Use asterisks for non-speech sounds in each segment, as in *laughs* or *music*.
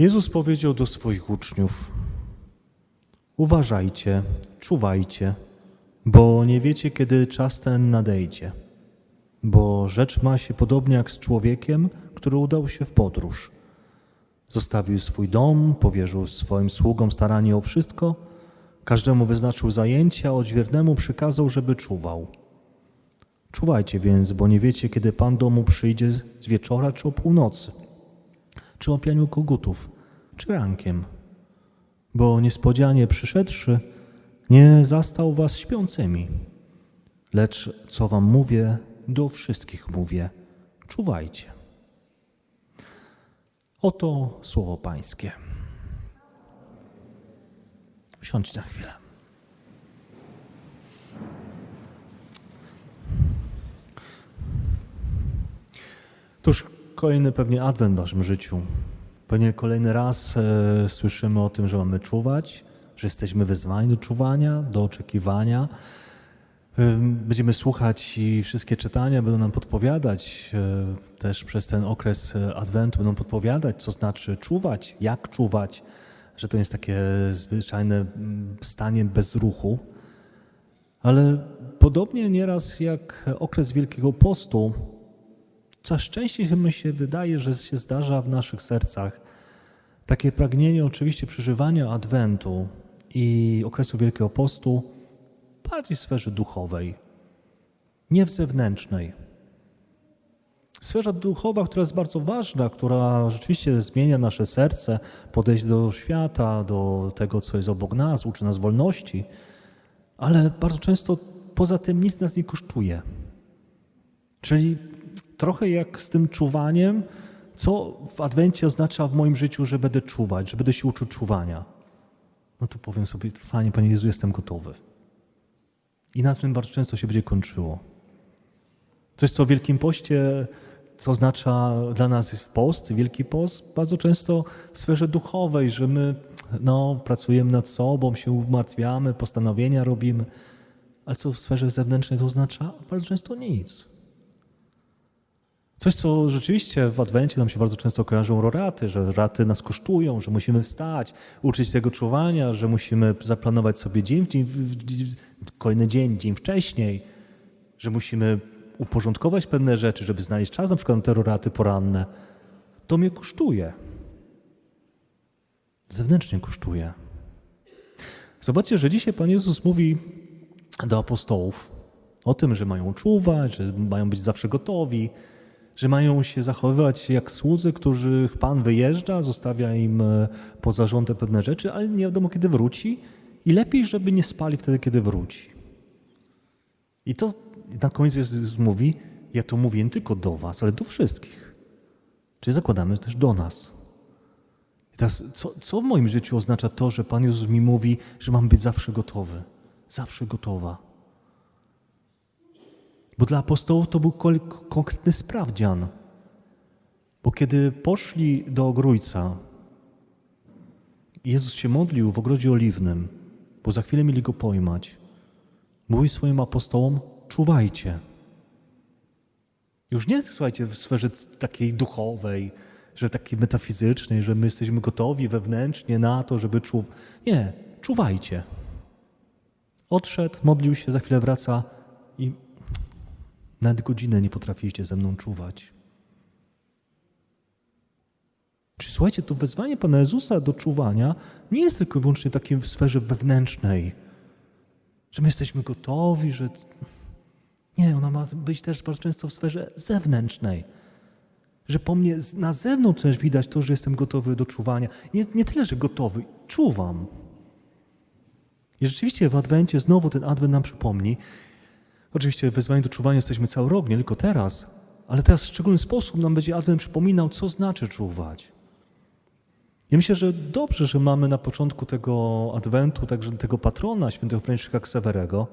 Jezus powiedział do swoich uczniów: Uważajcie, czuwajcie, bo nie wiecie, kiedy czas ten nadejdzie. Bo rzecz ma się podobnie jak z człowiekiem, który udał się w podróż. Zostawił swój dom, powierzył swoim sługom staranie o wszystko, każdemu wyznaczył zajęcia, odźwiernemu przykazał, żeby czuwał. Czuwajcie więc, bo nie wiecie, kiedy Pan domu przyjdzie z wieczora czy o północy, czy o pianiu kogutów, czy rankiem. Bo niespodzianie przyszedłszy, nie zastał was śpiącymi. Lecz co wam mówię, do wszystkich mówię, czuwajcie. Oto słowo Pańskie. Usiądźcie na chwilę. To już kolejny pewnie adwent w naszym życiu. Pewnie kolejny raz e, słyszymy o tym, że mamy czuwać, że jesteśmy wezwani do czuwania, do oczekiwania. E, Będziemy słuchać i wszystkie czytania będą nam podpowiadać, e, też przez ten okres e, adwentu będą podpowiadać, co znaczy czuwać, jak czuwać, że to jest takie zwyczajne stanie bez ruchu. Ale podobnie nieraz jak okres Wielkiego Postu, coraz częściej mi się wydaje, że się zdarza w naszych sercach takie pragnienie oczywiście przeżywania Adwentu i okresu Wielkiego Postu bardziej w sferze duchowej, nie w zewnętrznej. Sfera duchowa, która jest bardzo ważna, która rzeczywiście zmienia nasze serce, podejść do świata, do tego, co jest obok nas, uczy nas wolności, ale bardzo często poza tym nic nas nie kosztuje. Czyli trochę jak z tym czuwaniem, co w Adwencie oznacza w moim życiu, że będę czuwać, że będę się uczył czuwania. No to powiem sobie, Panie, Panie Jezu, jestem gotowy. I na tym bardzo często się będzie kończyło. Coś, co w Wielkim Poście, co oznacza dla nas post, Wielki Post, bardzo często w sferze duchowej, że my no, pracujemy nad sobą, się umartwiamy, postanowienia robimy, ale co w sferze zewnętrznej to oznacza? Bardzo często nic. Coś, co rzeczywiście w Adwencie nam się bardzo często kojarzą roraty, że raty nas kosztują, że musimy wstać, uczyć tego czuwania, że musimy zaplanować sobie dzień, w dzień, w- kolejny dzień, dzień wcześniej, że musimy uporządkować pewne rzeczy, żeby znaleźć czas na przykład na te roraty poranne. To mnie kosztuje. Zewnętrznie kosztuje. Zobaczcie, że dzisiaj Pan Jezus mówi do apostołów o tym, że mają czuwać, że mają być zawsze gotowi, że mają się zachowywać jak słudzy, których Pan wyjeżdża, zostawia im e, pod zarządem pewne rzeczy, ale nie wiadomo kiedy wróci i lepiej, żeby nie spali wtedy, kiedy wróci. I to na koniec Jezus mówi, ja to mówię nie tylko do was, ale do wszystkich. Czyli zakładamy też do nas. I teraz, co, co w moim życiu oznacza to, że Pan Jezus mi mówi, że mam być zawsze gotowy? Zawsze gotowa. Bo dla apostołów to był konkretny sprawdzian. Bo kiedy poszli do ogrójca, Jezus się modlił w ogrodzie oliwnym, bo za chwilę mieli go pojmać. Mówi swoim apostołom: czuwajcie. Już nie, słuchajcie, w sferze takiej duchowej, że takiej metafizycznej, że my jesteśmy gotowi wewnętrznie na to, żeby czuł. Nie, czuwajcie. Odszedł, modlił się, za chwilę wraca i nawet godzinę nie potrafiliście ze mną czuwać. Czy słuchajcie, to wezwanie Pana Jezusa do czuwania nie jest tylko i wyłącznie takim w sferze wewnętrznej, że my jesteśmy gotowi, że. Nie, ona ma być też bardzo często w sferze zewnętrznej. Że po mnie na zewnątrz też widać to, że jestem gotowy do czuwania. Nie, nie tyle, że gotowy, czuwam. I rzeczywiście w Adwencie znowu ten Adwent nam przypomni. Oczywiście wezwanie do czuwania jesteśmy cały rok, nie tylko teraz, ale teraz w szczególny sposób nam będzie Adwent przypominał, co znaczy czuwać. Ja myślę, że dobrze, że mamy na początku tego Adwentu także tego patrona, świętego Franciszka Ksawerego,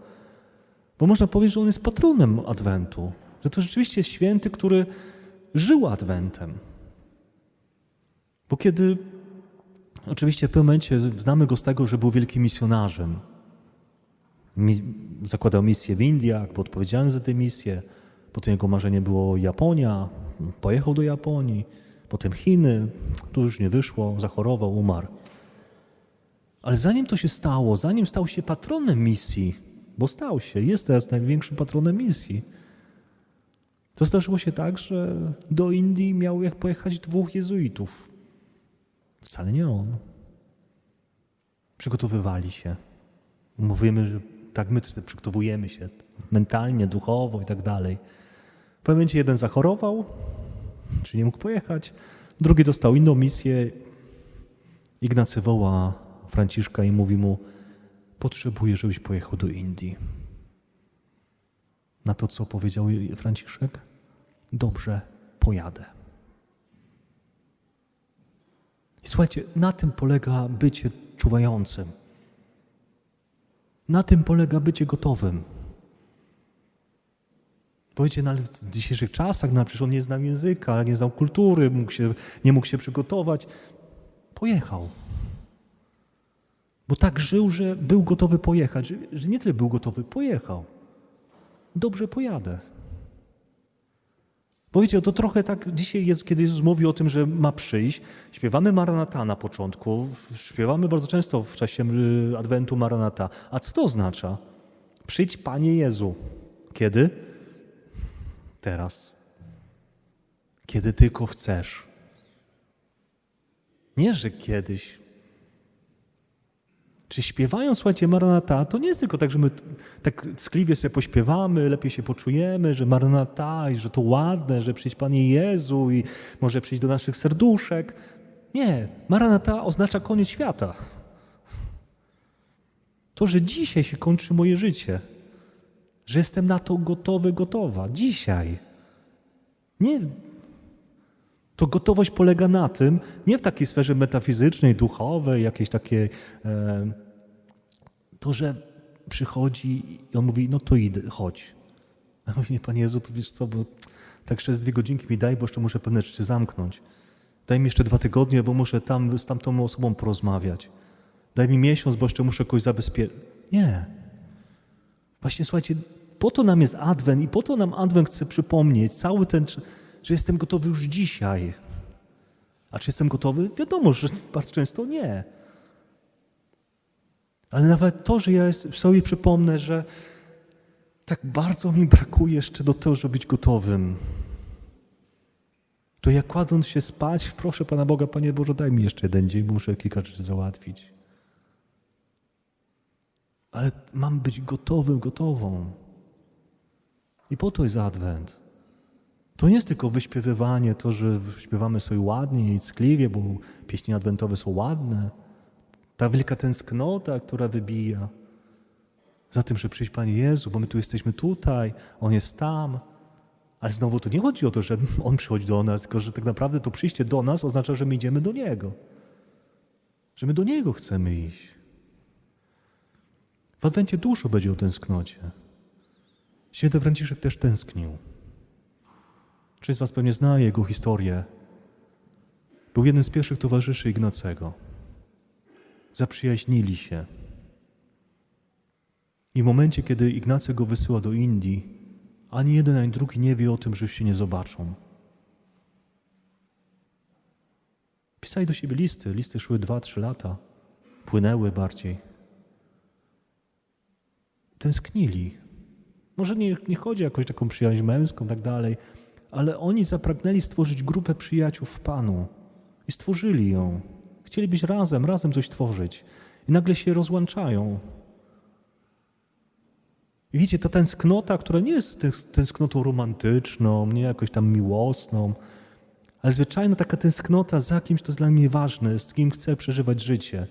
bo można powiedzieć, że on jest patronem Adwentu. Że to rzeczywiście jest święty, który żył Adwentem. Bo kiedy, oczywiście w pewnym momencie znamy go z tego, że był wielkim misjonarzem. Zakładał misję w Indiach, był odpowiedzialny za tę misję. Potem jego marzenie było Japonia, pojechał do Japonii. potem Chiny, tu już nie wyszło, zachorował, umarł. Ale zanim to się stało, zanim stał się patronem misji, bo stał się, jest teraz największym patronem misji, to zdarzyło się tak, że do Indii miał jak pojechać dwóch jezuitów. Wcale nie on. Przygotowywali się. Mówimy, że tak my przygotowujemy się mentalnie, duchowo i tak dalej. W pewnym momencie jeden zachorował, czy nie mógł pojechać, drugi dostał inną misję. Ignacy woła Franciszka i mówi mu, potrzebuję, żebyś pojechał do Indii. Na to, co powiedział Franciszek? Dobrze, pojadę. I słuchajcie, na tym polega bycie czuwającym. Na tym polega bycie gotowym. Powiecie, no ale w dzisiejszych czasach, no przecież on nie znał języka, nie znał kultury, mógł się, nie mógł się przygotować. Pojechał. Bo tak żył, że był gotowy pojechać, że, że nie tyle był gotowy, pojechał. Dobrze pojadę. Bo to trochę tak dzisiaj jest, kiedy Jezus mówi o tym, że ma przyjść. Śpiewamy Maranata na początku, śpiewamy bardzo często w czasie Adwentu Maranata. A co to oznacza? Przyjdź Panie Jezu. Kiedy? Teraz. Kiedy tylko chcesz. Nie, że kiedyś. Czy śpiewając, słuchajcie, Maranata, to nie jest tylko tak, że my tak skliwie sobie pośpiewamy, lepiej się poczujemy, że Maranata i że to ładne, że przyjdź Panie Jezu i może przyjść do naszych serduszek. Nie, Maranata oznacza koniec świata. To, że dzisiaj się kończy moje życie, że jestem na to gotowy, gotowa. Dzisiaj. Nie. To gotowość polega na tym, nie w takiej sferze metafizycznej, duchowej, jakiejś takiej, to, że przychodzi i on mówi, no to idę, chodź. A mówi, nie, Panie Jezu, to wiesz co, bo tak przez dwie godzinki mi daj, bo jeszcze muszę pewne rzeczy zamknąć. Daj mi jeszcze dwa tygodnie, bo muszę tam z tamtą osobą porozmawiać. Daj mi miesiąc, bo jeszcze muszę kogoś zabezpieczyć. Nie. Właśnie słuchajcie, po to nam jest Adwent i po to nam Adwent chce przypomnieć cały ten, że jestem gotowy już dzisiaj. A czy jestem gotowy? Wiadomo, że bardzo często nie. Ale nawet to, że ja sobie przypomnę, że tak bardzo mi brakuje jeszcze do tego, żeby być gotowym. To ja kładąc się spać, proszę Pana Boga, Panie Boże, daj mi jeszcze jeden dzień, bo muszę kilka rzeczy załatwić. Ale mam być gotowym, gotową. I po to jest Adwent. To nie jest tylko wyśpiewywanie, to, że śpiewamy sobie ładnie i ckliwie, bo pieśni adwentowe są ładne. Ta wielka tęsknota, która wybija za tym, że przyjść Panie Jezu, bo my tu jesteśmy tutaj, On jest tam. Ale znowu to nie chodzi o to, że On przychodzi do nas, tylko że tak naprawdę to przyjście do nas oznacza, że my idziemy do Niego. Że my do Niego chcemy iść. W Adwencie dużo będzie o tęsknocie. Święty Franciszek też tęsknił. Część z Was pewnie zna jego historię. Był jednym z pierwszych towarzyszy Ignacego. Zaprzyjaźnili się. I w momencie, kiedy Ignacy go wysyła do Indii, ani jeden, ani drugi nie wie o tym, że już się nie zobaczą. Pisali do siebie listy. Listy szły dwa, trzy lata. Płynęły bardziej. Tęsknili. Może nie, nie chodzi o jakąś taką przyjaźń męską tak dalej, ale oni zapragnęli stworzyć grupę przyjaciół w Panu i stworzyli ją. Chcieli być razem, razem coś tworzyć. I nagle się rozłączają. I wiecie, ta tęsknota, która nie jest tęsknotą romantyczną, nie jakoś tam miłosną, ale zwyczajna taka tęsknota za kimś, to jest dla mnie ważne, z kim chcę przeżywać życie.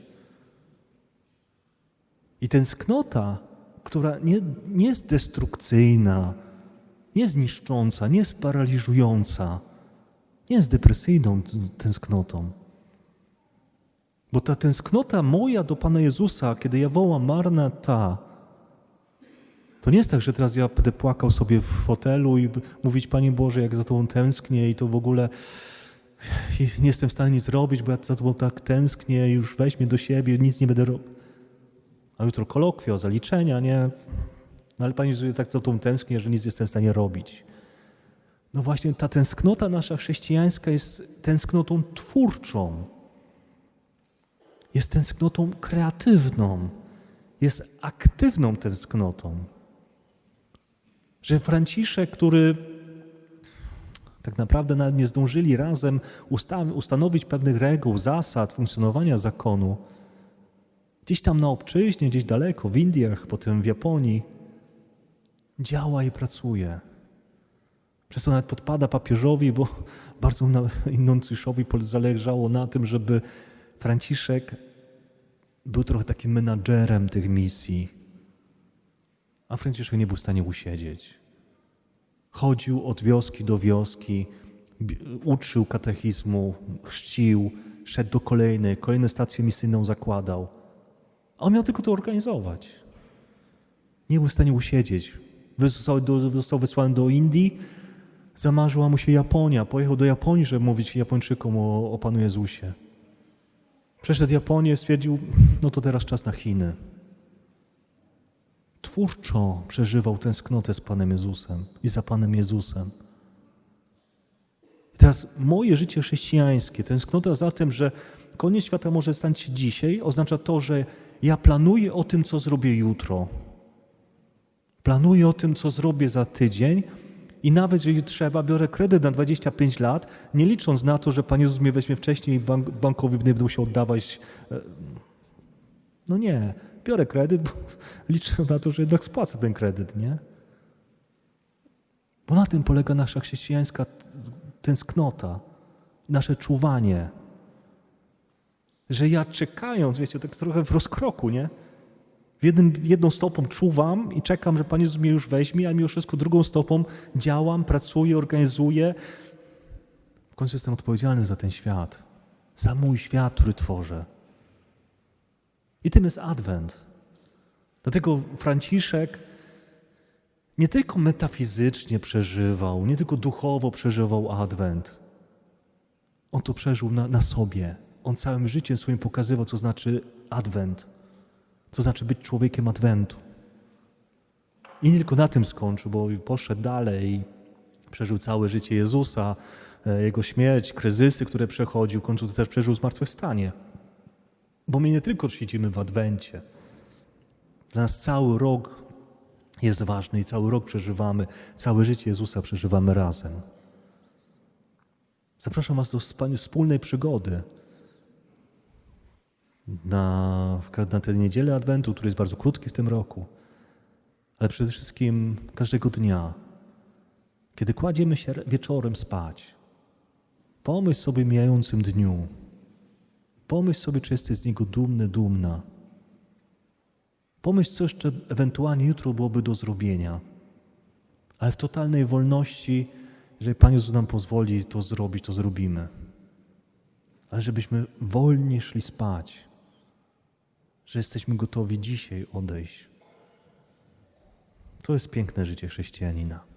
I tęsknota, która nie, nie jest destrukcyjna, nie jest niszcząca, nie jest paraliżująca, nie jest depresyjną tęsknotą. Bo ta tęsknota moja do Pana Jezusa, kiedy ja wołam Marna ta, to nie jest tak, że teraz ja będę płakał sobie w fotelu i mówić, Panie Boże, jak za Tobą tęsknię i to w ogóle nie jestem w stanie nic zrobić, bo ja za Tobą tak tęsknię, już weź mnie do siebie, nic nie będę robił. A jutro kolokwio, zaliczenia, nie? No ale Panie Jezu, tak za Tobą tęsknię, że nic nie jestem w stanie robić. No właśnie ta tęsknota nasza chrześcijańska jest tęsknotą twórczą. Jest tęsknotą kreatywną. Jest aktywną tęsknotą. Że Franciszek, który tak naprawdę nawet nie zdążyli razem usta- ustanowić pewnych reguł, zasad funkcjonowania zakonu, gdzieś tam na obczyźnie, gdzieś daleko, w Indiach, potem w Japonii, działa i pracuje. Przez to nawet podpada papieżowi, bo *laughs* bardzo Nuncjuszowi zależało na tym, żeby Franciszek był trochę takim menadżerem tych misji. A Franciszek nie był w stanie usiedzieć. Chodził od wioski do wioski, uczył katechizmu, chrzcił, szedł do kolejnej, kolejne stacje misyjną zakładał. A on miał tylko to organizować. Nie był w stanie usiedzieć. Został, do, został wysłany do Indii, zamarzyła mu się Japonia. Pojechał do Japonii, żeby mówić Japończykom o, o Panu Jezusie. Przeszedł Japonię, stwierdził, no to teraz czas na Chiny. Twórczo przeżywał tęsknotę z Panem Jezusem i za Panem Jezusem. I teraz moje życie chrześcijańskie, tęsknota za tym, że koniec świata może stać się dzisiaj, oznacza to, że ja planuję o tym, co zrobię jutro. Planuję o tym, co zrobię za tydzień i nawet jeżeli trzeba, biorę kredyt na 25 lat, nie licząc na to, że Pan Jezus mnie weźmie wcześniej i bank, bankowi będę musiał oddawać. e, No nie, biorę kredyt, bo *laughs* liczę na to, że jednak spłacę ten kredyt, nie? Bo na tym polega nasza chrześcijańska tęsknota, nasze czuwanie. Że ja czekając, wiecie, tak trochę w rozkroku, nie? Jednym, jedną stopą czuwam i czekam, że Pan Jezus mnie już weźmie, a mimo wszystko drugą stopą działam, pracuję, organizuję. W końcu jestem odpowiedzialny za ten świat, za mój świat, który tworzę. I tym jest Adwent. Dlatego Franciszek nie tylko metafizycznie przeżywał, nie tylko duchowo przeżywał Adwent. On to przeżył na, na sobie. On całym życiem swoim pokazywał, co znaczy Adwent, co znaczy być człowiekiem Adwentu. I nie tylko na tym skończył, bo poszedł dalej i przeżył całe życie Jezusa, e, Jego śmierć, kryzysy, które przechodził, w końcu też przeżył zmartwychwstanie. Bo my nie tylko siedzimy w Adwencie. Dla nas cały rok jest ważny i cały rok przeżywamy, całe życie Jezusa przeżywamy razem. Zapraszam Was do wspólnej przygody na, na tę niedzielę Adwentu, który jest bardzo krótki w tym roku, ale przede wszystkim każdego dnia, kiedy kładziemy się wieczorem spać. Pomyśl sobie mijającym dniu. Pomyśl sobie, czy jesteś z niego dumny, dumna. Pomyśl, co jeszcze ewentualnie jutro byłoby do zrobienia. Ale w totalnej wolności, jeżeli Pan Jezus nam pozwoli to zrobić, to zrobimy. Ale żebyśmy wolnie szli spać, że jesteśmy gotowi dzisiaj odejść. To jest piękne życie chrześcijanina.